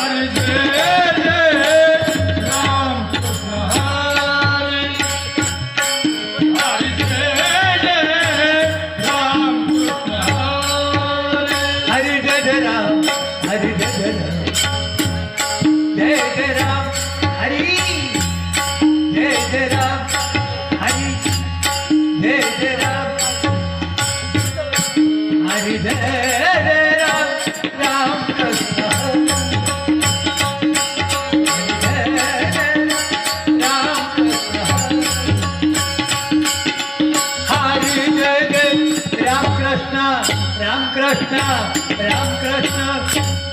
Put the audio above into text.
Ram Ram Ram, Ram Krishna,